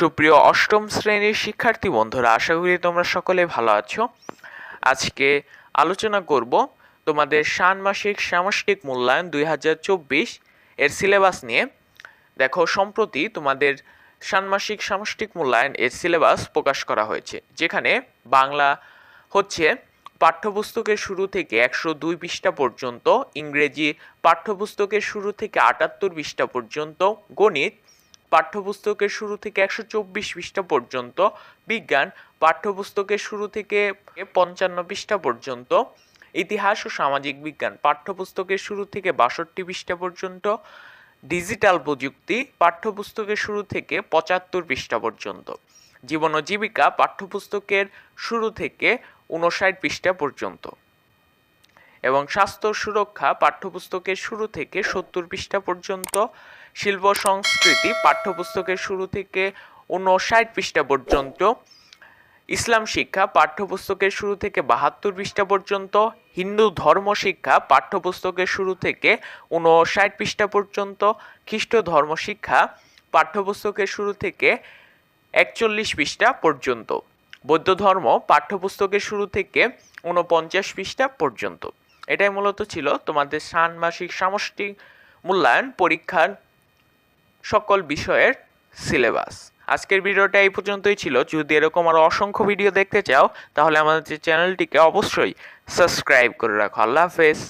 সুপ্রিয় অষ্টম শ্রেণির শিক্ষার্থী বন্ধুরা, আশা করি তোমরা সকলে ভালো আছো। আজকে আলোচনা করব তোমাদের ষান্মাসিক সামষ্টিক মূল্যায়ন দুই হাজার চব্বিশ এর সিলেবাস নিয়ে। দেখো, সম্প্রতি তোমাদের ষান্মাসিক সামষ্টিক মূল্যায়ন এর সিলেবাস প্রকাশ করা হয়েছে, যেখানে বাংলা হচ্ছে পাঠ্যপুস্তকের শুরু থেকে একশো দুই পৃষ্ঠা পর্যন্ত, ইংরেজি পাঠ্যপুস্তকের শুরু থেকে আটাত্তর পৃষ্ঠা পর্যন্ত, গণিত পাঠ্যপুস্তকের শুরু থেকে একশো চব্বিশ পৃষ্ঠা পর্যন্ত, বিজ্ঞান পাঠ্যপুস্তকের শুরু থেকে পঞ্চান্ন পৃষ্ঠা পর্যন্ত, ইতিহাস ও সামাজিক বিজ্ঞান পাঠ্যপুস্তকের শুরু থেকে বাষট্টি পৃষ্ঠা পর্যন্ত, ডিজিটাল প্রযুক্তি পাঠ্যপুস্তকের শুরু থেকে পঁচাত্তর পৃষ্ঠা পর্যন্ত, জীবন ও জীবিকা পাঠ্যপুস্তকের শুরু থেকে উনষাট পৃষ্ঠা পর্যন্ত। এবং স্বাস্থ্য সুরক্ষা পাঠ্যপুস্তকের শুরু থেকে সত্তর পৃষ্ঠা পর্যন্ত, শিল্প সংস্কৃতি পাঠ্যপুস্তকের শুরু থেকে উনষাট পৃষ্ঠা পর্যন্ত, ইসলাম শিক্ষা পাঠ্যপুস্তকের শুরু থেকে বাহাত্তর পৃষ্ঠা পর্যন্ত, হিন্দু ধর্ম শিক্ষা পাঠ্যপুস্তকের শুরু থেকে উনষাট পৃষ্ঠা পর্যন্ত, খ্রিস্ট ধর্ম শিক্ষা পাঠ্যপুস্তকের শুরু থেকে একচল্লিশ পৃষ্ঠা পর্যন্ত, বৌদ্ধ ধর্ম পাঠ্যপুস্তকের শুরু থেকে উনপঞ্চাশ পৃষ্ঠা পর্যন্ত। এটাই মূলত ছিল তোমাদের ষাণমাসিক সামষ্টিক মূল্যায়ন পরীক্ষার সকল বিষয়ের সিলেবাস। আজকের ভিডিওটা এই পর্যন্তই ছিল। যদি এরকম আরও অসংখ্য ভিডিও দেখতে চাও, তাহলে আমাদের চ্যানেলটিকে অবশ্যই সাবস্ক্রাইব করে রাখো। আল্লাহ হাফেজ।